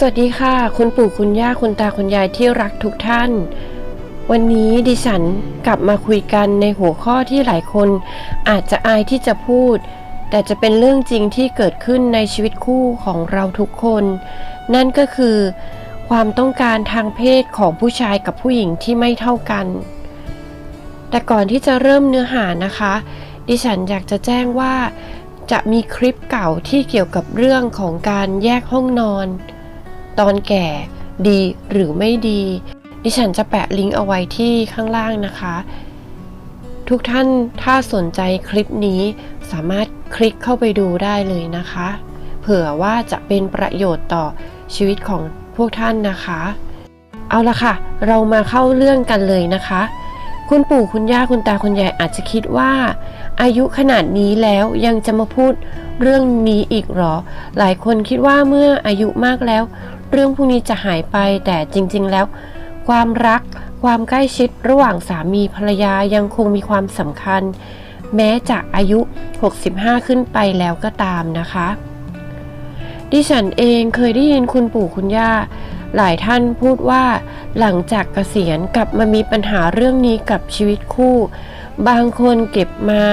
สวัสดีค่ะ คุณปู่คุณย่าคุณตาคุณยายที่รักทุกท่าน วันนี้ดิฉันกลับมาคุยกันในหัวข้อที่หลายคน อาจจะอายที่จะพูด แต่จะเป็นเรื่องจริงที่เกิดขึ้นในชีวิตคู่ของเราทุกคน นั่นก็คือ ความต้องการทางเพศของผู้ชายกับผู้หญิงที่ไม่เท่ากัน แต่ก่อนที่จะเริ่มเนื้อหานะคะ ดิฉันอยากจะแจ้งว่า จะมีคลิปเก่าที่เกี่ยวกับเรื่องของการแยกห้องนอน ตอนแก่ดีหรือไม่ดี ดิฉันจะแปะลิงก์เอาไว้ที่ข้างล่างนะคะ ทุกท่านถ้าสนใจคลิปนี้สามารถคลิกเข้าไปดูได้เลยนะคะ เผื่อว่าจะเป็นประโยชน์ต่อชีวิตของพวกท่านนะคะ เอาละค่ะ เรามาเข้าเรื่องกันเลยนะคะ คุณปู่คุณย่าคุณตาคุณยายอาจจะคิดว่า อายุขนาดนี้แล้วยังจะมาพูดเรื่องนี้อีกหรอ หลายคนคิดว่าเมื่ออายุมากแล้ว เรื่องพวกนี้จะหายไปแต่จริง ๆ แล้ว ความรัก ความใกล้ชิดระหว่างสามีภรรยายังคงมีความสำคัญ แม้จะอายุ 65 ขึ้นไปแล้วก็ตามนะคะ ดิฉันเองเคยได้ยินคุณปู่คุณย่า หลายท่านพูดว่า หลังจากเกษียณกลับมามีปัญหาเรื่องนี้กับชีวิตคู่ บางคนเก็บมา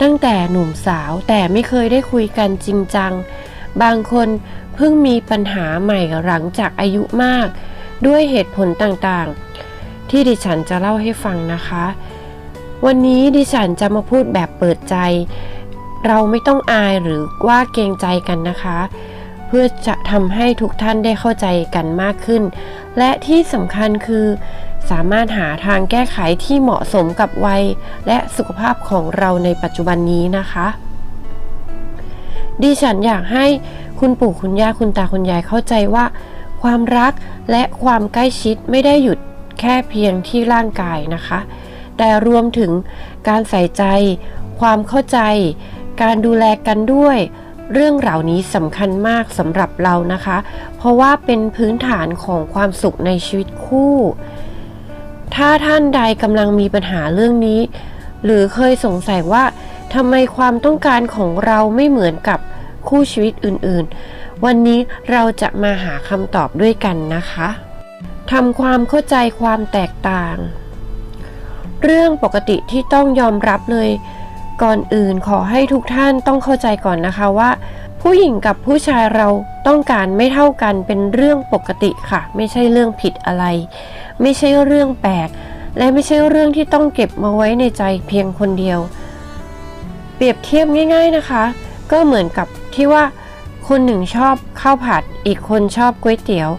ตั้งแต่หนุ่มสาวแต่ไม่เคยได้คุยกันจริงจัง บางคนเพิ่งมีปัญหาใหม่หลังจากอายุมาก ด้วยเหตุผลต่างๆ ที่ดิฉันจะเล่าให้ฟังนะคะ วันนี้ดิฉันจะมาพูดแบบเปิดใจ เราไม่ต้องอายหรือว่าเกรงใจกันนะคะ เพื่อจะทำให้ทุกท่านได้เข้าใจกันมากขึ้น และที่สำคัญคือสามารถหาทางแก้ไขที่เหมาะสมกับวัย และสุขภาพของเราในปัจจุบันนี้นะคะ ดิฉันอยากให้คุณปู่คุณย่าคุณตาคุณยายเข้าใจว่า ความรักและความใกล้ชิดไม่ได้หยุดแค่เพียงที่ร่างกายนะคะ แต่รวมถึงการใส่ใจ ความเข้าใจ การดูแลกันด้วย เรื่องเหล่านี้สำคัญมากสำหรับเรานะคะ เพราะว่าเป็นพื้นฐานของความสุขในชีวิตคู่ ถ้าท่านใดกำลังมีปัญหาเรื่องนี้ หรือเคยสงสัยว่า ทำไมความต้องการของเราไม่เหมือนกับคู่ชีวิตอื่นๆ วันนี้เราจะมาหาคำตอบด้วยกันนะคะทำความเข้าใจความแตกต่าง เรื่องปกติที่ต้องยอมรับเลย ก่อนอื่นขอให้ทุกท่านต้องเข้าใจก่อนนะคะว่า ผู้หญิงกับผู้ชายเราต้องการไม่เท่ากันเป็นเรื่องปกติค่ะ ไม่ใช่เรื่องผิดอะไร ไม่ใช่เรื่องแปลกและไม่ใช่เรื่องที่ต้องเก็บมาไว้ในใจเพียงคนเดียว เปรียบเทียบง่าย ๆนะคะ ก็เหมือนกับที่ว่า คนหนึ่งชอบข้าวผัด อีกคนชอบก๋วยเตี๋ยว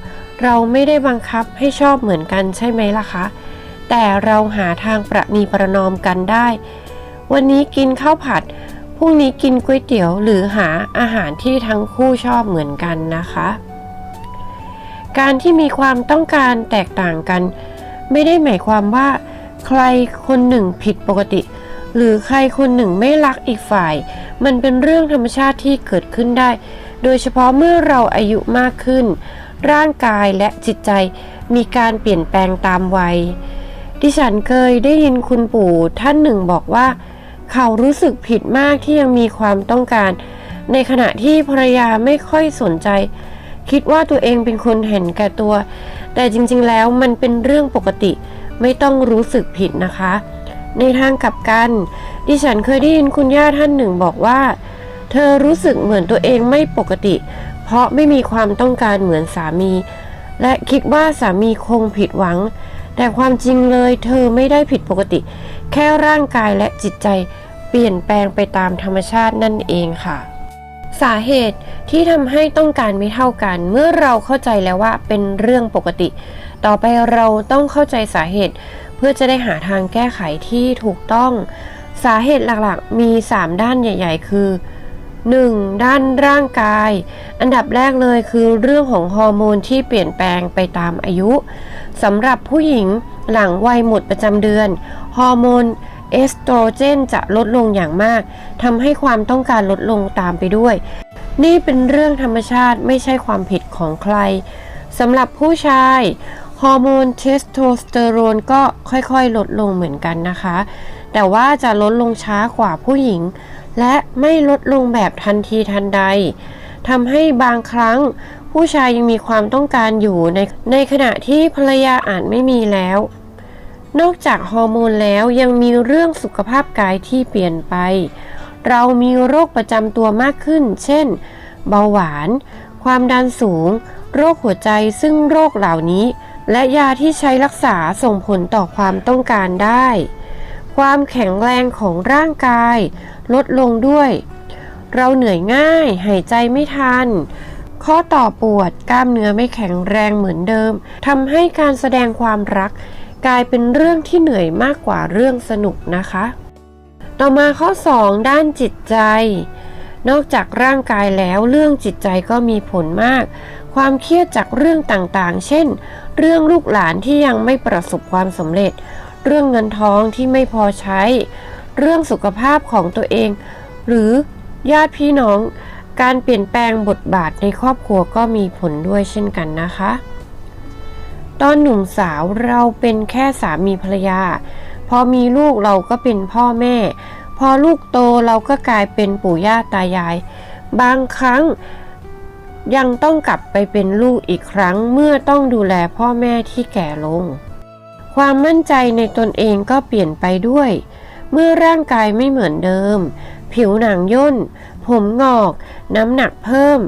เราไม่ได้บังคับให้ชอบเหมือนกันใช่ไหมล่ะคะ แต่เราหาทางประนีประนอมกันได้ วันนี้กินข้าวผัดพรุ่งนี้กินก๋วยเตี๋ยวหรือหาอาหารที่ทั้งคู่ชอบเหมือนกันนะคะ การที่มีความต้องการแตกต่างกัน ไม่ได้หมายความว่า ใครคนหนึ่งผิดปกติ หรือใครคนหนึ่งไม่รักอีกฝ่าย มันเป็นเรื่องธรรมชาติที่เกิดขึ้นได้ โดยเฉพาะเมื่อเราอายุมากขึ้น ร่างกายและจิตใจมีการเปลี่ยนแปลงตามวัย ดิฉันเคยได้ยินคุณปู่ท่านหนึ่งบอกว่า เขารู้สึกผิดมากที่ยังมีความต้องการ ในขณะที่ภรรยาไม่ค่อยสนใจ คิดว่าตัวเองเป็นคนเห็นแก่ตัว แต่จริงๆแล้วมันเป็นเรื่องปกติไม่ต้องรู้สึกผิดนะคะ ในทางกลับกัน ดิฉันเคยได้ยินคุณย่าท่านหนึ่งบอกว่า เธอรู้สึกเหมือนตัวเองไม่ปกติ เพราะไม่มีความต้องการเหมือนสามี และคิดว่าสามีคงผิดหวัง แต่ความจริงเลยเธอไม่ได้ผิดปกติ แค่ร่างกายและจิตใจเปลี่ยนแปลงไปตามธรรมชาตินั่นเองค่ะ สาเหตุที่ทำให้ต้องการไม่เท่ากัน เมื่อเราเข้าใจแล้วว่าเป็นเรื่องปกติ ต่อไปเราต้องเข้าใจสาเหตุ เพื่อจะได้หาทางแก้ไขที่ถูกต้อง สาเหตุหลักๆ มี 3 ด้านใหญ่ ๆ คือ 1. ด้านร่างกาย อันดับแรกเลยคือเรื่องของฮอร์โมนที่เปลี่ยนแปลงไปตามอายุสำหรับผู้หญิงหลังวัยหมดประจำเดือน ฮอร์โมนเอสโตรเจนจะลดลงอย่างมากทำให้ความต้องการลดลงตามไปด้วย นี่เป็นเรื่องธรรมชาติไม่ใช่ความผิดของใครสำหรับผู้ชาย ฮอร์โมนเทสโทสเตอโรนก็ค่อยๆ ลดลงเหมือนกันนะคะ แต่ว่าจะลดลงช้ากว่าผู้หญิง และไม่ลดลงแบบทันทีทันใดทำให้บางครั้งผู้ชายยังมีความต้องการอยู่ในในขณะที่ภรรยาอาจไม่มีแล้ว นอกจากฮอร์โมนแล้วยังมีเรื่องสุขภาพกายที่เปลี่ยนไป เรามีโรคประจำตัวมากขึ้น เช่น เบาหวาน ความดันสูง โรคหัวใจซึ่งโรคเหล่านี้ และยาที่ใช้รักษาส่งผลต่อความต้องการได้ ความแข็งแรงของร่างกายลดลงด้วย เราเหนื่อยง่าย หายใจไม่ทัน ข้อต่อปวดกล้ามเนื้อไม่แข็งแรงเหมือนเดิมทำให้การแสดงความรัก กลายเป็นเรื่องที่เหนื่อยมากกว่าเรื่องสนุกนะคะ ต่อมาข้อ 2 ด้านจิตใจ นอกจากร่างกายแล้วเรื่องจิตใจก็มีผลมาก ความเครียดจากเรื่องต่างๆ เช่น เรื่องลูกหลานที่ยังไม่ประสบความสำเร็จ เรื่องเงินทองที่ไม่พอใช้ เรื่องสุขภาพของตัวเอง หรือญาติพี่น้อง การเปลี่ยนแปลงบทบาทในครอบครัวก็มีผลด้วยเช่นกันนะคะ ตอนหนุ่มสาวเราเป็นแค่สามีภรรยา พอมีลูกเราก็เป็นพ่อแม่ พอลูกโตเราก็กลายเป็นปู่ย่าตายาย บางครั้ง ยังต้องกลับไปเป็นลูกอีกครั้งเมื่อต้องดูแลพ่อแม่ที่แก่ลง ความมั่นใจในตนเองก็เปลี่ยนไปด้วย เมื่อร่างกายไม่เหมือนเดิม ผิวหนังย่น ผมงอก น้ำหนักเพิ่ม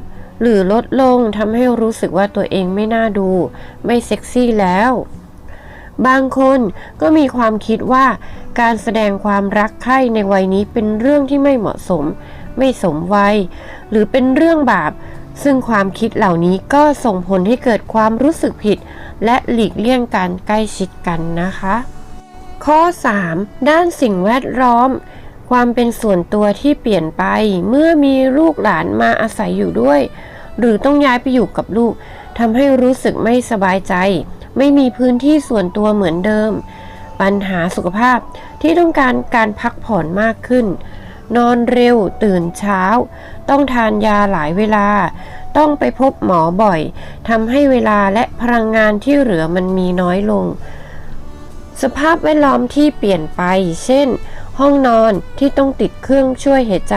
หรือลดลงทำให้รู้สึกว่าตัวเองไม่น่าดู ไม่เซ็กซี่แล้ว บางคนก็มีความคิดว่าการแสดงความรักใคร่ในวัยนี้เป็นเรื่องที่ไม่เหมาะสม ไม่สมวัย หรือเป็นเรื่องบาป ซึ่งความคิดเหล่านี้ก็ส่งผลให้เกิดความรู้สึกผิด และหลีกเลี่ยงการใกล้ชิดกันนะคะ ข้อ 3. ด้านสิ่งแวดล้อม ความเป็นส่วนตัวที่เปลี่ยนไป เมื่อมีลูกหลานมาอาศัยอยู่ด้วย หรือต้องย้ายไปอยู่กับลูกทำให้รู้สึกไม่สบายใจ ไม่มีพื้นที่ส่วนตัวเหมือนเดิม ปัญหาสุขภาพที่ต้องการการพักผ่อนมากขึ้น นอนเร็ว ตื่นเช้า ต้องทานยาหลายเวลา ต้องไปพบหมอบ่อยทำให้เวลาและพลังงานที่เหลือมันมีน้อยลง สภาพแวดล้อมที่เปลี่ยนไป เช่น ห้องนอนที่ต้องติดเครื่องช่วยหายใจ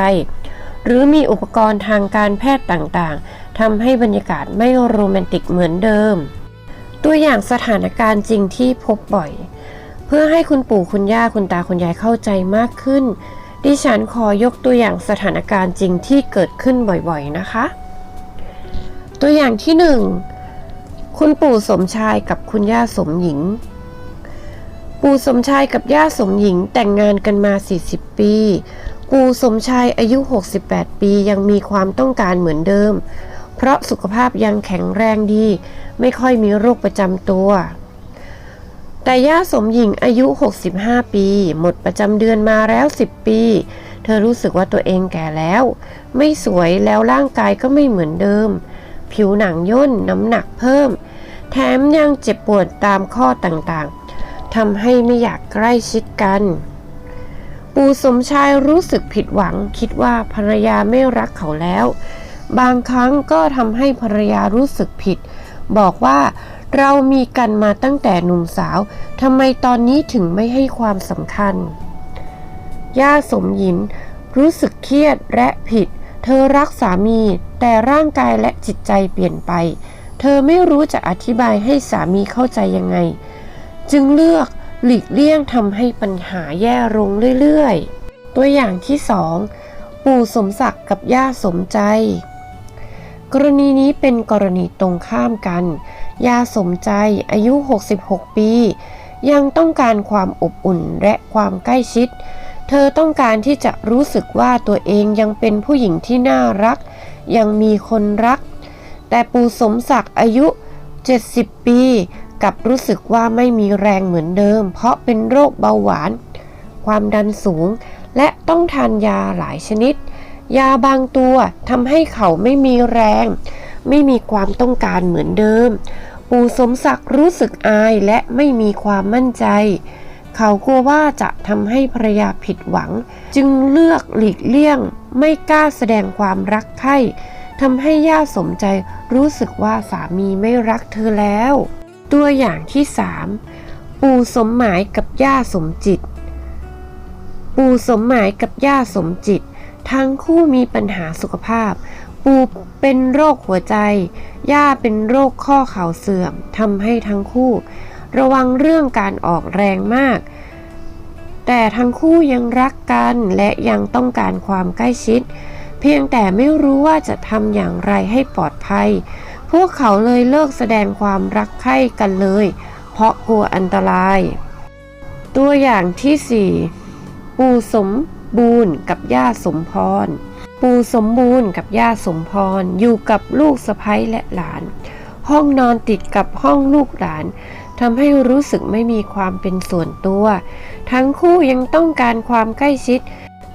หรือมีอุปกรณ์ทางการแพทย์ต่างๆทำให้บรรยากาศไม่โรแมนติกเหมือนเดิม ตัวอย่างสถานการณ์จริงที่พบบ่อย เพื่อให้คุณปู่คุณย่าคุณตาคุณยายเข้าใจมากขึ้น ดิฉันขอยกตัวอย่างสถานการณ์จริงที่เกิดขึ้นบ่อยๆนะคะ ตัวอย่างที่หนึ่งคุณปู่สมชายกับคุณย่าสมหญิง ปู่สมชายกับย่าสมหญิงแต่งงานกันมา 40 ปี ปู่สมชายอายุ 68 ปียังมีความต้องการเหมือนเดิม เพราะสุขภาพยังแข็งแรงดี ไม่ค่อยมีโรคประจำตัว แต่ย่าสมหญิงอายุ 65 ปี หมดประจำเดือนมาแล้ว 10 ปี เธอรู้สึกว่าตัวเองแก่แล้ว ไม่สวยแล้วร่างกายก็ไม่เหมือนเดิม ผิวหนังย่นน้ำหนักเพิ่ม แถมยังเจ็บปวดตามข้อต่างๆทำให้ไม่อยากใกล้ชิดกัน ปู่สมชายรู้สึกผิดหวัง คิดว่าภรรยาไม่รักเขาแล้ว บางครั้งก็ทำให้ภรรยารู้สึกผิด บอกว่า เรามีกันมาตั้งแต่หนุ่มสาวทำไมตอนนี้ถึงไม่ให้ความสำคัญ ย่าสมหญิงรู้สึกเครียดและผิด เธอรักสามีแต่ร่างกายและจิตใจเปลี่ยนไป เธอไม่รู้จะอธิบายให้สามีเข้าใจยังไง จึงเลือกหลีกเลี่ยงทำให้ปัญหาแย่ลงเรื่อยๆ ตัวอย่างที่สองปู่สมศักดิ์กับย่าสมใจ กรณีนี้เป็นกรณีตรงข้ามกัน ยาสมใจอายุ 66 ปี ยังต้องการความอบอุ่นและความใกล้ชิด เธอต้องการที่จะรู้สึกว่าตัวเองยังเป็นผู้หญิงที่น่ารัก ยังมีคนรัก แต่ปู่สมศักดิ์อายุ 70 ปีกับรู้สึกว่าไม่มีแรงเหมือนเดิม เพราะเป็นโรคเบาหวาน ความดันสูง และต้องทานยาหลายชนิด ยาบางตัวทำให้เขาไม่มีแรง ไม่มีความต้องการเหมือนเดิม ปู่สมศักดิ์รู้สึกอายและไม่มีความมั่นใจ เขากลัวว่าจะทำให้ภรรยาผิดหวัง จึงเลือกหลีกเลี่ยง ไม่กล้าแสดงความรักใคร่ทำให้ย่าสมใจรู้สึกว่าสามีไม่รักเธอแล้ว ตัวอย่างที่3ปู่สมหมายกับย่าสมจิต ปู่สมหมายกับย่าสมจิต ทั้งคู่มีปัญหาสุขภาพ ปูเป็นโรคหัวใจ ย่าเป็นโรคข้อเข่าเสื่อมทำให้ทั้งคู่ ระวังเรื่องการออกแรงมาก แต่ทั้งคู่ยังรักกันและยังต้องการความใกล้ชิด เพียงแต่ไม่รู้ว่าจะทำอย่างไรให้ปลอดภัย พวกเขาเลยเลิกแสดงความรักใคร่กันเลย เพราะกลัวอันตราย ตัวอย่างที่สี่ปู่สมบูรณ์กับย่าสมพร ปู่สมบูรณ์กับย่าสมพร อยู่กับลูกสะใภ้และหลาน ห้องนอนติดกับห้องลูกหลานทำให้รู้สึกไม่มีความเป็นส่วนตัว ทั้งคู่ยังต้องการความใกล้ชิด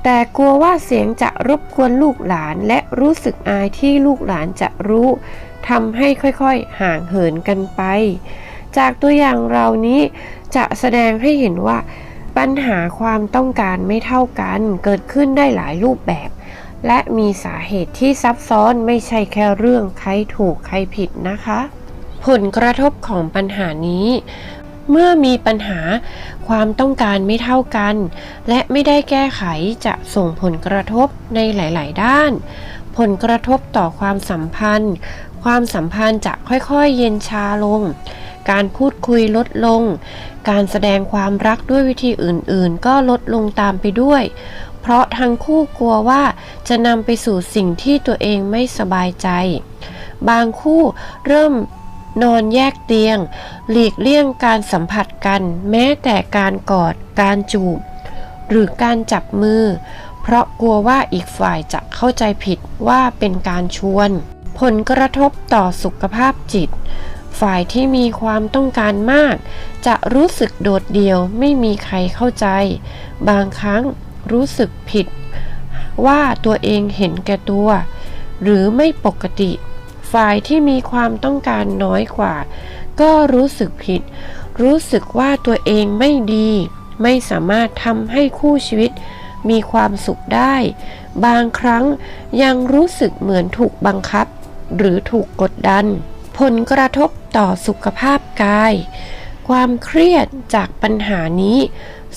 แต่กลัวว่าเสียงจะรบกวนลูกหลานและรู้สึกอายที่ลูกหลานจะรู้ทำให้ค่อยๆ ห่างเหินกันไป จากตัวอย่างเรานี้จะแสดงให้เห็นว่า ปัญหาความต้องการไม่เท่ากันเกิดขึ้นได้หลายรูปแบบ และมีสาเหตุที่ซับซ้อนไม่ใช่แค่เรื่องใครถูกใครผิดนะคะ ผลกระทบของปัญหานี้ เมื่อมีปัญหาความต้องการไม่เท่ากัน และไม่ได้แก้ไขจะส่งผลกระทบในหลาย ๆ ด้าน ผลกระทบต่อความสัมพันธ์ ความสัมพันธ์จะค่อย ๆ เย็นชาลง การพูดคุยลดลง การแสดงความรักด้วยวิธีอื่น ๆ ก็ลดลงตามไปด้วย เพราะทั้งคู่กลัวว่าจะนำไปสู่สิ่งที่ตัวเองไม่สบายใจ บางคู่เริ่มนอนแยกเตียง หลีกเลี่ยงการสัมผัสกัน แม้แต่การกอด การจูบ หรือการจับมือ เพราะกลัวว่าอีกฝ่ายจะเข้าใจผิดว่าเป็นการชวน ผลกระทบต่อสุขภาพจิต ฝ่ายที่มีความต้องการมาก จะรู้สึกโดดเดี่ยวไม่มีใครเข้าใจ บางครั้ง รู้สึกผิด ว่าตัวเองเห็นแก่ตัว หรือไม่ปกติ ฝ่ายที่มีความต้องการน้อยกว่า ก็รู้สึกผิด รู้สึกว่าตัวเองไม่ดี ไม่สามารถทำให้คู่ชีวิตมีความสุขได้ บางครั้งยังรู้สึกเหมือนถูกบังคับ หรือถูกกดดัน ผลกระทบต่อสุขภาพกาย ความเครียดจากปัญหานี้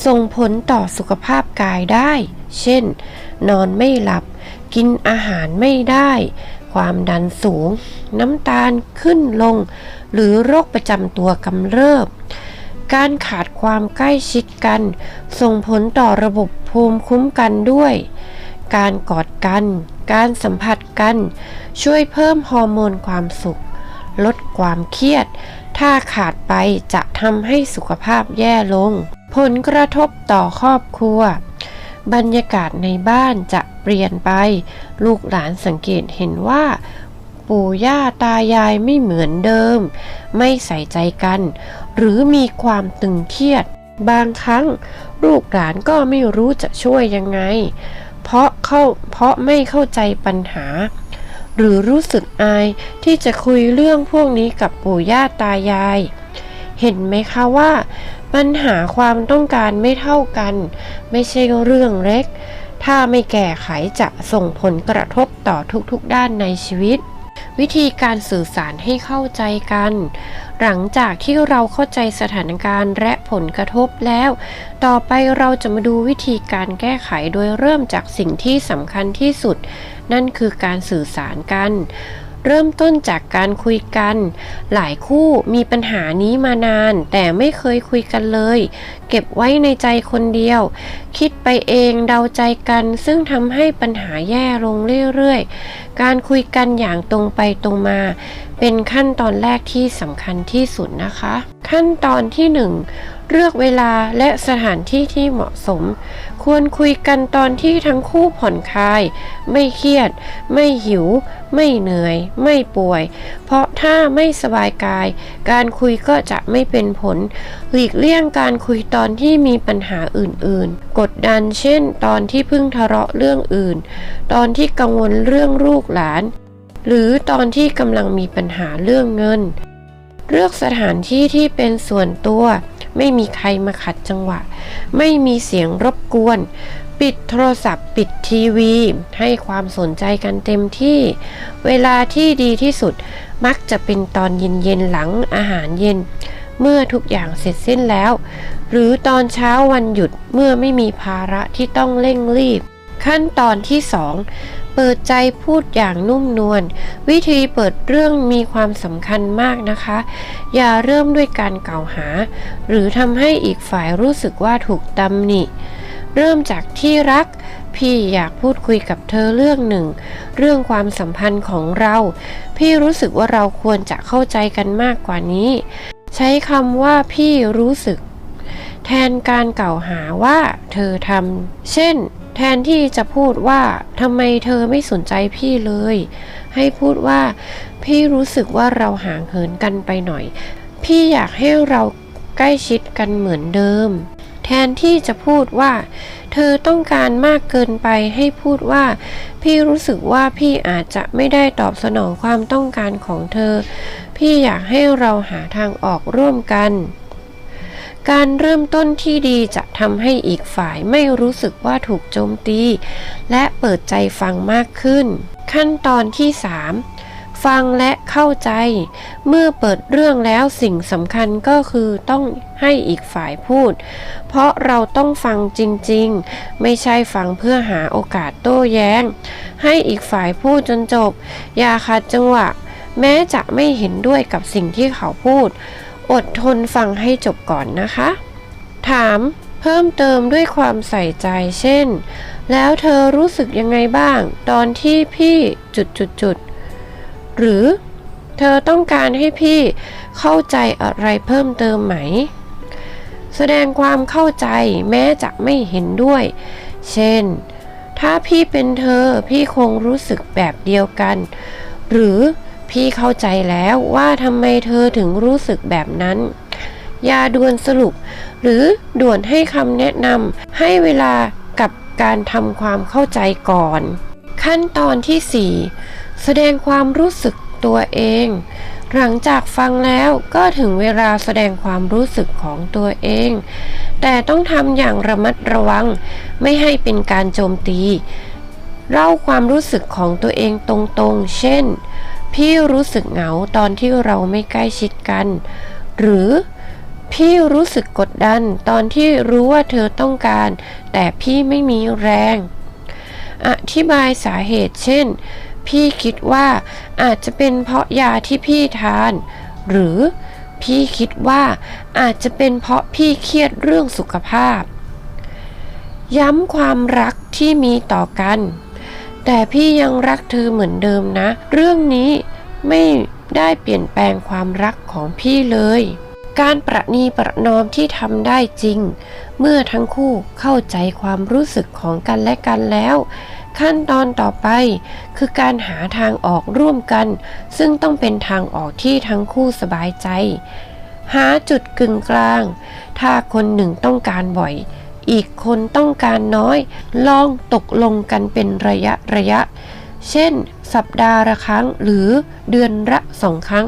ส่งผลต่อสุขภาพกายได้ เช่น นอนไม่หลับ กินอาหารไม่ได้ ความดันสูง น้ำตาลขึ้นลง หรือโรคประจำตัวกำเริบ การขาดความใกล้ชิดกัน ส่งผลต่อระบบภูมิคุ้มกันด้วย การกอดกัน การสัมผัสกัน ช่วยเพิ่มฮอร์โมนความสุข ลดความเครียด ถ้าขาดไปจะทำให้สุขภาพแย่ลง ผลกระทบต่อครอบครัว บรรยากาศในบ้านจะเปลี่ยนไป ลูกหลานสังเกตเห็นว่า ปู่ย่าตายายไม่เหมือนเดิม ไม่ใส่ใจกัน หรือมีความตึงเครียด บางครั้ง ลูกหลานก็ไม่รู้จะช่วยยังไง เพราะเข้าเพราะไม่เข้าใจปัญหา หรือรู้สึกอายที่จะคุยเรื่องพวกนี้กับปู่ย่าตายาย เห็นไหมคะว่า ปัญหาความต้องการไม่เท่ากัน ไม่ใช่เรื่องเล็ก ถ้าไม่แก้ไขจะส่งผลกระทบต่อทุกๆด้านในชีวิต วิธีการสื่อสารให้เข้าใจกัน หลังจากที่เราเข้าใจสถานการณ์และผลกระทบแล้ว ต่อไปเราจะมาดูวิธีการแก้ไขโดยเริ่มจากสิ่งที่สำคัญที่สุด นั่นคือการสื่อสารกัน เริ่มต้นจากการคุยกัน หลายคู่มีปัญหานี้มานาน แต่ไม่เคยคุยกันเลย เก็บไว้ในใจคนเดียว คิดไปเองเดาใจกัน ซึ่งทำให้ปัญหาแย่ลงเรื่อยๆการคุยกันอย่างตรงไปตรงมา เป็นขั้นตอนแรกที่สำคัญที่สุดนะคะ ขั้นตอนที่หนึ่งเลือกเวลาและสถานที่ที่เหมาะสม ควรคุยกันตอนที่ทั้งคู่ผ่อนคลาย ไม่เครียด ไม่หิว ไม่เหนื่อย ไม่ป่วย เพราะถ้าไม่สบายกาย การคุยก็จะไม่เป็นผล หลีกเลี่ยงการคุยตอนที่มีปัญหาอื่นๆ กดดันเช่น ตอนที่เพิ่งทะเลาะเรื่องอื่น ตอนที่กังวลเรื่องลูกหลาน หรือตอนที่กำลังมีปัญหาเรื่องเงิน เลือกสถานที่ที่เป็นส่วนตัว ไม่มีใครมาขัดจังหวะ ไม่มีเสียงรบกวน ปิดโทรศัพท์ ปิดทีวี ให้ความสนใจกันเต็มที่ เวลาที่ดีที่สุดมักจะเป็นตอนเย็นๆหลังอาหารเย็น เมื่อทุกอย่างเสร็จสิ้นแล้ว หรือตอนเช้าวันหยุดเมื่อไม่มีภาระที่ต้องเร่งรีบ ขั้นตอนที่ 2 เปิดใจพูดอย่างนุ่มนวลวิธีเปิดเรื่องมีความสำคัญมากนะคะ อย่าเริ่มด้วยการกล่าวหา หรือทำให้อีกฝ่ายรู้สึกว่าถูกตำหนิเริ่มจากที่รัก พี่อยากพูดคุยกับเธอเรื่องหนึ่ง เรื่องความสัมพันธ์ของเรา พี่รู้สึกว่าเราควรจะเข้าใจกันมากกว่านี้ ใช้คำว่าพี่รู้สึก แทนการกล่าวหาว่าเธอทำเช่น แทนที่จะพูดว่าทำไมเธอไม่สนใจพี่เลย ให้พูดว่า พี่รู้สึกว่าเราห่างเหินกันไปหน่อย พี่อยากให้เราใกล้ชิดกันเหมือนเดิม แทนที่จะพูดว่า เธอต้องการมากเกินไปให้พูดว่า พี่รู้สึกว่าพี่อาจจะไม่ได้ตอบสนองความต้องการของเธอ พี่อยากให้เราหาทางออกร่วมกัน การเริ่มต้นที่ดีจะทำให้อีกฝ่ายไม่รู้สึกว่าถูกโจมตี และเปิดใจฟังมากขึ้น ขั้นตอนที่ 3 ฟังและเข้าใจ เมื่อเปิดเรื่องแล้วสิ่งสำคัญก็คือต้องให้อีกฝ่ายพูด เพราะเราต้องฟังจริงๆ ไม่ใช่ฟังเพื่อหาโอกาสโต้แย้ง ให้อีกฝ่ายพูดจนจบ อย่าขัดจังหวะ แม้จะไม่เห็นด้วยกับสิ่งที่เขาพูด อดทนฟังให้จบก่อนนะคะ ถามเพิ่มเติมด้วยความใส่ใจเช่น แล้วเธอรู้สึกยังไงบ้าง ตอนที่พี่จุดจุดจุดๆ หรือเธอต้องการให้พี่เข้าใจอะไรเพิ่มเติมไหม แสดงความเข้าใจแม้จะไม่เห็นด้วย เช่น ถ้าพี่เป็นเธอพี่คงรู้สึกแบบเดียวกัน หรือพี่เข้าใจแล้วว่าทำไมเธอถึงรู้สึกแบบนั้น อย่าด่วนสรุป หรือด่วนให้คำแนะนำให้เวลากับการทำความเข้าใจก่อน ขั้นตอนที่ 4 แสดงความรู้สึกตัวเอง หลังจากฟังแล้วก็ถึงเวลาแสดงความรู้สึกของตัวเอง แต่ต้องทำอย่างระมัดระวัง ไม่ให้เป็นการโจมตี เล่าความรู้สึกของตัวเองตรงๆ เช่น พี่รู้สึกเหงาตอนที่เราไม่ใกล้ชิดกัน หรือพี่รู้สึกกดดันตอนที่รู้ว่าเธอต้องการ แต่พี่ไม่มีแรง อธิบายสาเหตุเช่น พี่คิดว่าอาจจะเป็นเพราะยาที่พี่ทาน หรือพี่คิดว่าอาจจะเป็นเพราะพี่เครียดเรื่องสุขภาพ ย้ำความรักที่มีต่อกัน แต่พี่ยังรักเธอเหมือนเดิมนะ เรื่องนี้ไม่ได้เปลี่ยนแปลงความรักของพี่เลย การประนีประนอมที่ทำได้จริง เมื่อทั้งคู่เข้าใจความรู้สึกของกันและกันแล้ว ขั้นตอนต่อไป คือการหาทางออกร่วมกัน ซึ่งต้องเป็นทางออกที่ทั้งคู่สบายใจ หาจุดกึ่งกลาง ถ้าคนหนึ่งต้องการบ่อย อีกคนต้องการน้อย ลองตกลงกันเป็นระยะระยะ เช่น สัปดาห์ละครั้งหรือเดือนละสองครั้ง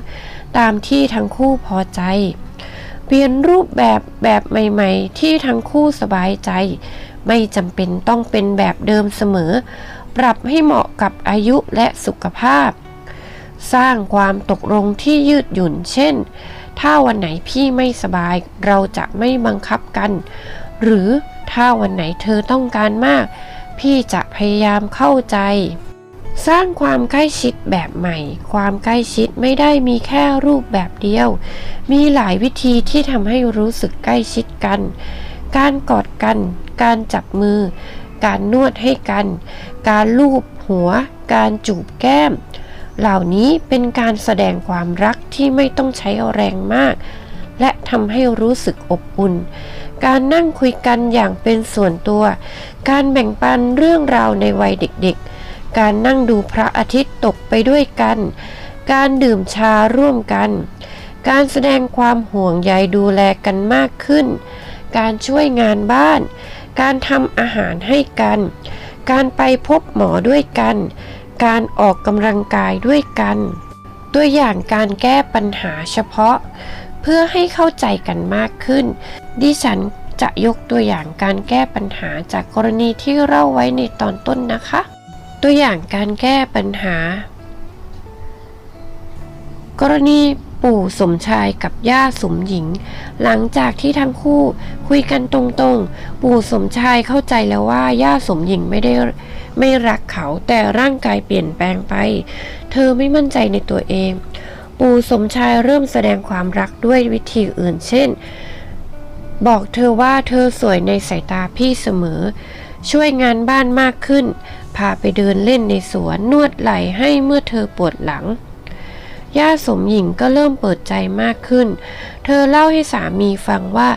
ตามที่ทั้งคู่พอใจ เปลี่ยนรูปแบบแบบใหม่ ๆ ที่ทั้งคู่สบายใจ ไม่จำเป็นต้องเป็นแบบเดิมเสมอ ปรับให้เหมาะกับอายุและสุขภาพ สร้างความตกลงที่ยืดหยุ่น เช่น ถ้าวันไหนพี่ไม่สบายเราจะไม่บังคับกัน หรือถ้าวันไหนเธอต้องการมาก พี่จะพยายามเข้าใจ สร้างความใกล้ชิดแบบใหม่ ความใกล้ชิดไม่ได้มีแค่รูปแบบเดียว มีหลายวิธีที่ทำให้รู้สึกใกล้ชิดกัน การกอดกัน การจับมือ การนวดให้กัน การลูบหัว การจูบแก้ม เหล่านี้เป็นการแสดงความรักที่ไม่ต้องใช้แรงมาก และทำให้รู้สึกอบอุ่น การนั่งคุยกันอย่างเป็นส่วนตัว การแบ่งปันเรื่องราวในวัยเด็กๆ การนั่งดูพระอาทิตย์ตกไปด้วยกัน การดื่มชาร่วมกัน การแสดงความห่วงใยดูแลกันมากขึ้น การช่วยงานบ้าน การทำอาหารให้กัน การไปพบหมอด้วยกัน การออกกำลังกายด้วยกัน ตัวอย่างการแก้ปัญหาเฉพาะ เพื่อให้เข้าใจกันมากขึ้น ดิฉันจะยกตัวอย่างการแก้ปัญหาจากกรณีที่เล่าไว้ในตอนต้นนะคะ ตัวอย่างการแก้ปัญหา กรณี ปู่สมชายกับย่าสมหญิง หลังจากที่ทั้งคู่คุยกันตรงๆ ปู่สมชายเข้าใจแล้วว่าย่าสมหญิงไม่ได้ไม่รักเขาแต่ร่างกายเปลี่ยนแปลงไป เธอไม่มั่นใจในตัวเอง ปู่สมชายเริ่มแสดงความรักด้วยวิธีอื่น เช่น บอกเธอว่าเธอสวยในสายตาพี่เสมอ ช่วยงานบ้านมากขึ้น พาไปเดินเล่นในสวนนวดไหล่ให้เมื่อเธอปวดหลัง ย่าสมหญิงก็เริ่มเปิดใจมากขึ้น เธอเล่าให้สามีฟังว่า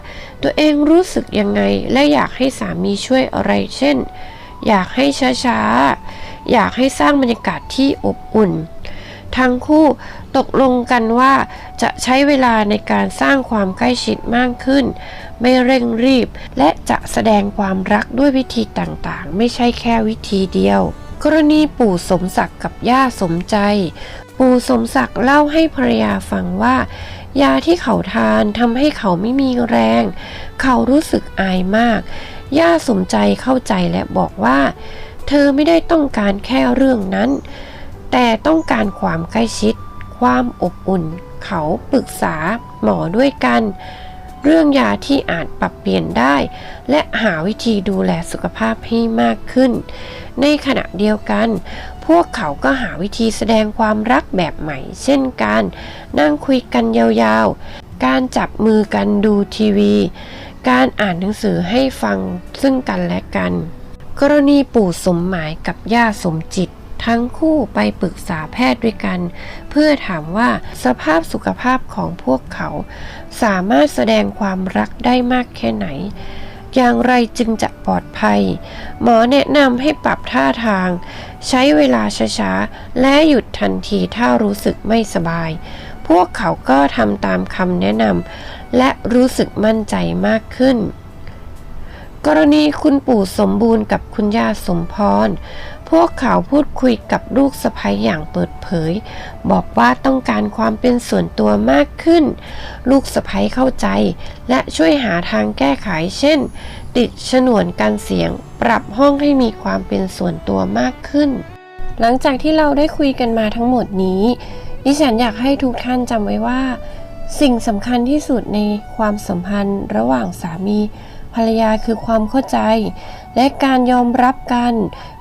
ตัวเองรู้สึกยังไงและอยากให้สามีช่วยอะไรเช่น อยากให้ช้าๆ อยากให้สร้างบรรยากาศที่อบอุ่น ทั้งคู่ตกลงกันว่าจะใช้เวลาในการสร้างความใกล้ชิดมากขึ้น ไม่เร่งรีบ และจะแสดงความรักด้วยวิธีต่างๆ ไม่ใช่แค่วิธีเดียวกรณีปู่สมศักดิ์กับย่าสมใจ ปู่สมศักดิ์เล่าให้ภรรยาฟังว่า ยาที่เขาทานทำให้เขาไม่มีแรง เขารู้สึกอายมาก ย่าสมใจเข้าใจและบอกว่า เธอไม่ได้ต้องการแค่เรื่องนั้น แต่ต้องการความใกล้ชิด ความอบอุ่น เขาปรึกษาหมอด้วยกัน เรื่องยาที่อาจปรับเปลี่ยนได้ และหาวิธีดูแลสุขภาพให้มากขึ้น ในขณะเดียวกัน พวกเขาก็หาวิธีแสดงความรักแบบใหม่ เช่นการนั่งคุยกันยาวๆ การจับมือกันดูทีวี การอ่านหนังสือให้ฟังซึ่งกันและกัน กรณีปู่สมหมายกับย่าสมจิต ทั้งคู่ไปปรึกษาแพทย์ด้วยกัน เพื่อถามว่าสภาพสุขภาพของพวกเขา สามารถแสดงความรักได้มากแค่ไหน อย่างไรจึงจะปลอดภัย หมอแนะนำให้ปรับท่าทาง ใช้เวลาช้าๆ และหยุดทันทีถ้ารู้สึกไม่สบาย พวกเขาก็ทำตามคำแนะนำและรู้สึกมั่นใจมากขึ้น กรณีคุณปู่สมบูรณ์กับคุณย่าสมพร พวกเขาพูดคุยกับลูกสะใภ้อย่างเปิดเผย บอกว่าต้องการความเป็นส่วนตัวมากขึ้น ลูกสะใภ้เข้าใจ และช่วยหาทางแก้ไขเช่น ติดฉนวนกันเสียง ปรับห้องให้มีความเป็นส่วนตัวมากขึ้น หลังจากที่เราได้คุยกันมาทั้งหมดนี้ ดิฉันอยากให้ทุกท่านจำไว้ว่า สิ่งสำคัญที่สุดในความสัมพันธ์ระหว่างสามี ภรรยาคือความเข้าใจ และการยอมรับกัน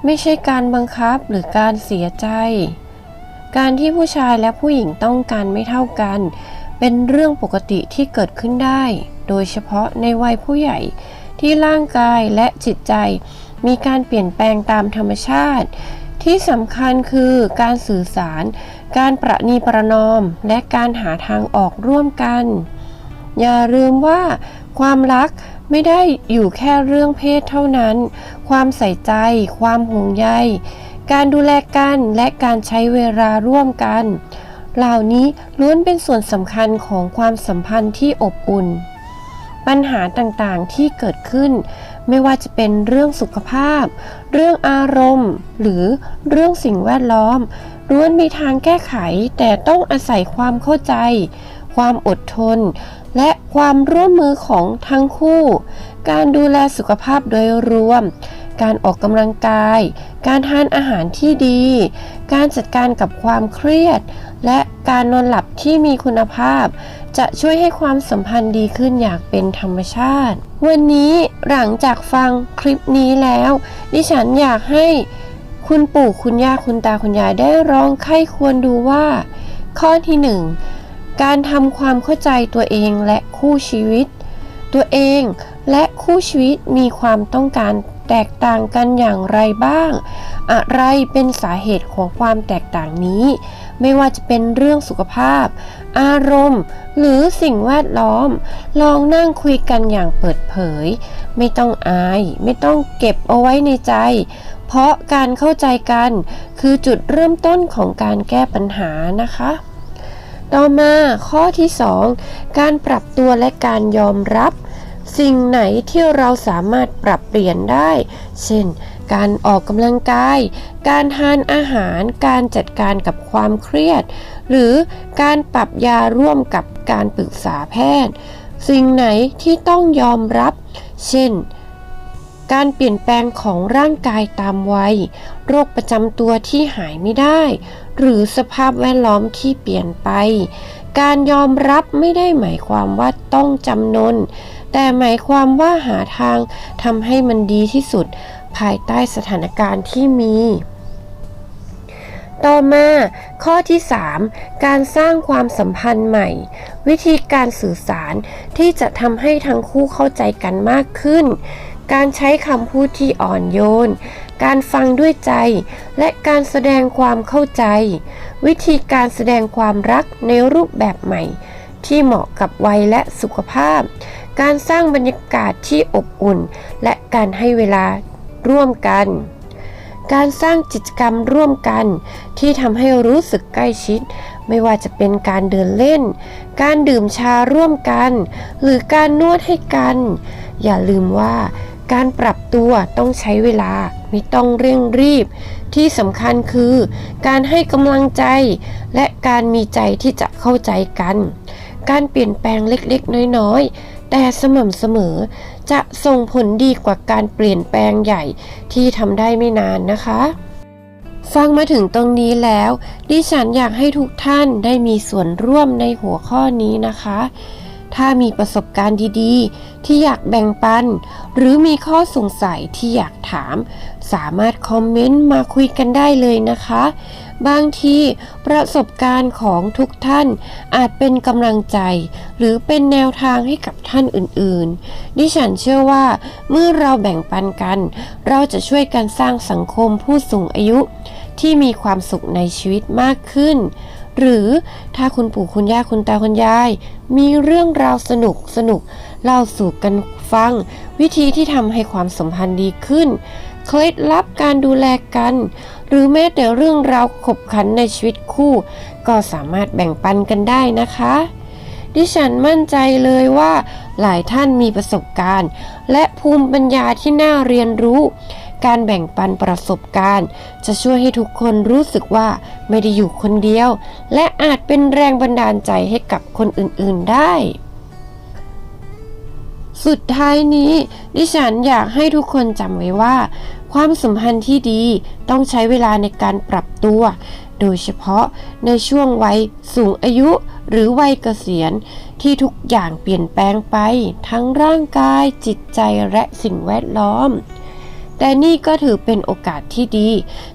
ไม่ใช่การบังคับหรือการเสียใจ การที่ผู้ชายและผู้หญิงต้องการไม่เท่ากัน เป็นเรื่องปกติที่เกิดขึ้นได้ โดยเฉพาะในวัยผู้ใหญ่ที่ร่างกายและจิตใจ มีการเปลี่ยนแปลงตามธรรมชาติ ที่สำคัญคือการสื่อสาร การประนีประนอม และการหาทางออกร่วมกัน อย่าลืมว่าความรัก ไม่ได้อยู่แค่เรื่องเพศเท่านั้น ความใส่ใจ ความห่วงใย การดูแลกันและการใช้เวลาร่วมกัน เหล่านี้ล้วนเป็นส่วนสำคัญของความสัมพันธ์ที่อบอุ่น ปัญหาต่างๆที่เกิดขึ้น ไม่ว่าจะเป็นเรื่องสุขภาพ เรื่องอารมณ์ หรือเรื่องสิ่งแวดล้อมล้วนมีทางแก้ไขแต่ต้องอาศัยความเข้าใจ ความอดทน และ ความร่วมมือของทั้งคู่ การดูแลสุขภาพโดยรวม การออกกำลังกาย การทานอาหารที่ดี การจัดการกับความเครียด และการนอนหลับที่มีคุณภาพ จะช่วยให้ความสัมพันธ์ดีขึ้นอย่างเป็นธรรมชาติ วันนี้หลังจากฟังคลิปนี้แล้ว ดิฉันอยากให้คุณปู่คุณย่าคุณตาคุณยายได้ลองไข้ควรดูว่า ข้อที่หนึ่ง การทำความเข้าใจตัวเองและคู่ชีวิต ตัวเองและคู่ชีวิตมีความต้องการแตกต่างกันอย่างไรบ้าง อะไรเป็นสาเหตุของความแตกต่างนี้ ไม่ว่าจะเป็นเรื่องสุขภาพ อารมณ์ หรือสิ่งแวดล้อม ลองนั่งคุยกันอย่างเปิดเผย ไม่ต้องอาย ไม่ต้องเก็บเอาไว้ในใจ เพราะการเข้าใจกัน คือจุดเริ่มต้นของการแก้ปัญหานะคะ ต่อมาข้อที่ 2 การปรับตัวและการยอมรับ สิ่งไหนที่เราสามารถปรับเปลี่ยนได้ เช่น การออกกำลังกาย การทานอาหาร การจัดการกับความเครียด หรือการปรับยาร่วมกับการปรึกษาแพทย์ สิ่งไหนที่ต้องยอมรับ เช่น การเปลี่ยนแปลงของร่างกายตามวัย โรคประจำตัวที่หายไม่ได้ หรือสภาพแวดล้อมที่เปลี่ยนไป การยอมรับไม่ได้หมายความว่าต้องจำนน แต่หมายความว่าหาทางทำให้มันดีที่สุด ภายใต้สถานการณ์ที่มี ต่อมาข้อที่ 3 การสร้างความสัมพันธ์ใหม่ วิธีการสื่อสารที่จะทำให้ทั้งคู่เข้าใจกันมากขึ้น การใช้คำพูดที่อ่อนโยน การฟังด้วยใจ และการแสดงความเข้าใจ วิธีการแสดงความรักในรูปแบบใหม่ ที่เหมาะกับวัยและสุขภาพ การสร้างบรรยากาศที่อบอุ่น และการให้เวลาร่วมกัน การสร้างกิจกรรมร่วมกัน ที่ทำให้รู้สึกใกล้ชิด ไม่ว่าจะเป็นการเดินเล่น การดื่มชาร่วมกัน หรือการนวดให้กัน อย่าลืมว่า การปรับตัวต้องใช้เวลาไม่ต้องเร่งรีบ ที่สำคัญคือ การให้กำลังใจ และการมีใจที่จะเข้าใจกัน การเปลี่ยนแปลงเล็กๆ น้อยๆ แต่สม่ำเสมอ จะส่งผลดีกว่าการเปลี่ยนแปลงใหญ่ที่ทำได้ไม่นานนะคะฟังมาถึงตรงนี้แล้ว ดิฉันอยากให้ทุกท่านได้มีส่วนร่วมในหัวข้อนี้นะคะ ถ้ามีประสบการณ์ดีๆ ที่อยากแบ่งปัน หรือมีข้อสงสัยที่อยากถาม สามารถคอมเมนต์มาคุยกันได้เลยนะคะ บางทีประสบการณ์ของทุกท่านอาจเป็นกำลังใจ หรือเป็นแนวทางให้กับท่านอื่นๆ ดิฉันเชื่อว่า เมื่อเราแบ่งปันกัน เราจะช่วยกันสร้างสังคมผู้สูงอายุ ที่มีความสุขในชีวิตมากขึ้น หรือถ้าคุณปู่คุณย่าคุณตาคุณยาย มีเรื่องราวสนุกสนุกเล่าสู่กันฟัง วิธีที่ทำให้ความสัมพันธ์ดีขึ้น เคล็ดลับการดูแลกัน หรือแม้แต่เรื่องราวขบขันในชีวิตคู่ ก็สามารถแบ่งปันกันได้นะคะดิฉันมั่นใจเลยว่าหลายท่านมีประสบการณ์ และภูมิปัญญาที่น่าเรียนรู้ การแบ่งปันประสบการณ์ จะช่วยให้ทุกคนรู้สึกว่าไม่ได้อยู่คนเดียว และอาจเป็นแรงบันดาลใจให้กับคนอื่นๆได้ สุดท้ายนี้ ดิฉันอยากให้ทุกคนจำไว้ว่า ความสัมพันธ์ที่ดีต้องใช้เวลาในการปรับตัว โดยเฉพาะในช่วงวัยสูงอายุหรือวัยเกษียณที่ทุกอย่างเปลี่ยนแปลงไป ทั้งร่างกายจิตใจและสิ่งแวดล้อม แต่นี่ก็ถือเป็นโอกาสที่ดี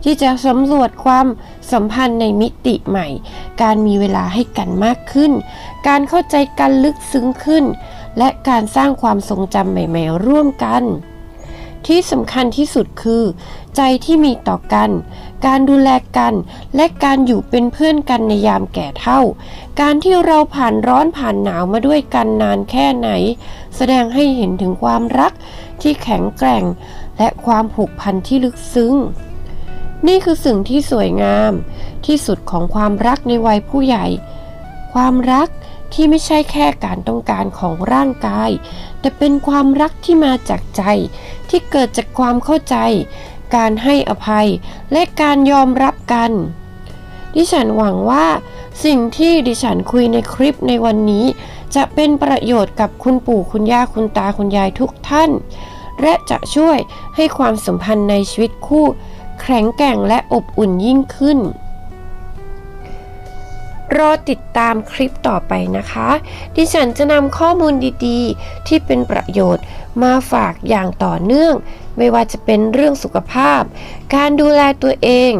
ที่จะสำรวจความสัมพันธ์ในมิติใหม่ การมีเวลาให้กันมากขึ้น การเข้าใจกันลึกซึ้งขึ้น และการสร้างความทรงจำใหม่ๆ ร่วมกัน ที่สำคัญที่สุดคือ ใจที่มีต่อกัน การดูแลกัน และการอยู่เป็นเพื่อนกันในยามแก่เฒ่า การที่เราผ่านร้อนผ่านหนาวมาด้วยกันนานแค่ไหน แสดงให้เห็นถึงความรักที่แข็งแกร่ง และความผูกพันที่ลึกซึ้ง นี่คือสิ่งที่สวยงามที่สุดของความรักในวัยผู้ใหญ่ ความรักที่ไม่ใช่แค่การต้องการของร่างกาย แต่เป็นความรักที่มาจากใจ ที่เกิดจากความเข้าใจ การให้อภัย และการยอมรับกัน ดิฉันหวังว่า สิ่งที่ดิฉันคุยในคลิปในวันนี้ จะเป็นประโยชน์กับคุณปู่คุณย่าคุณตาคุณยายทุกท่าน และจะช่วยให้ความสัมพันธ์ในชีวิตคู่ แข็งแกร่งและอบอุ่นยิ่งขึ้น รอติดตามคลิปต่อไปนะคะ ดิฉันจะนำข้อมูลดีๆ ที่เป็นประโยชน์มาฝากอย่างต่อเนื่อง ไม่ว่าจะเป็นเรื่องสุขภาพ การดูแลตัวเอง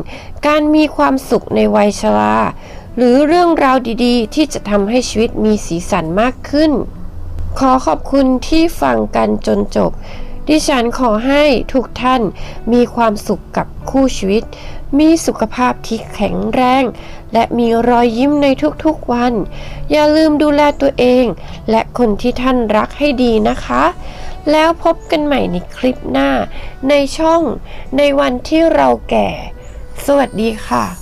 การมีความสุขในวัยชราหรือเรื่องราวดีๆ ที่จะทำให้ชีวิตมีสีสันมากขึ้น ขอขอบคุณที่ฟังกันจนจบ ดิฉันขอให้ทุกท่านมีความสุขกับคู่ชีวิต มีสุขภาพที่แข็งแรง และมีรอยยิ้มในทุกๆวัน อย่าลืมดูแลตัวเอง และคนที่ท่านรักให้ดีนะคะ แล้วพบกันใหม่ในคลิปหน้า ในช่อง ในวันที่เราแก่ สวัสดีค่ะ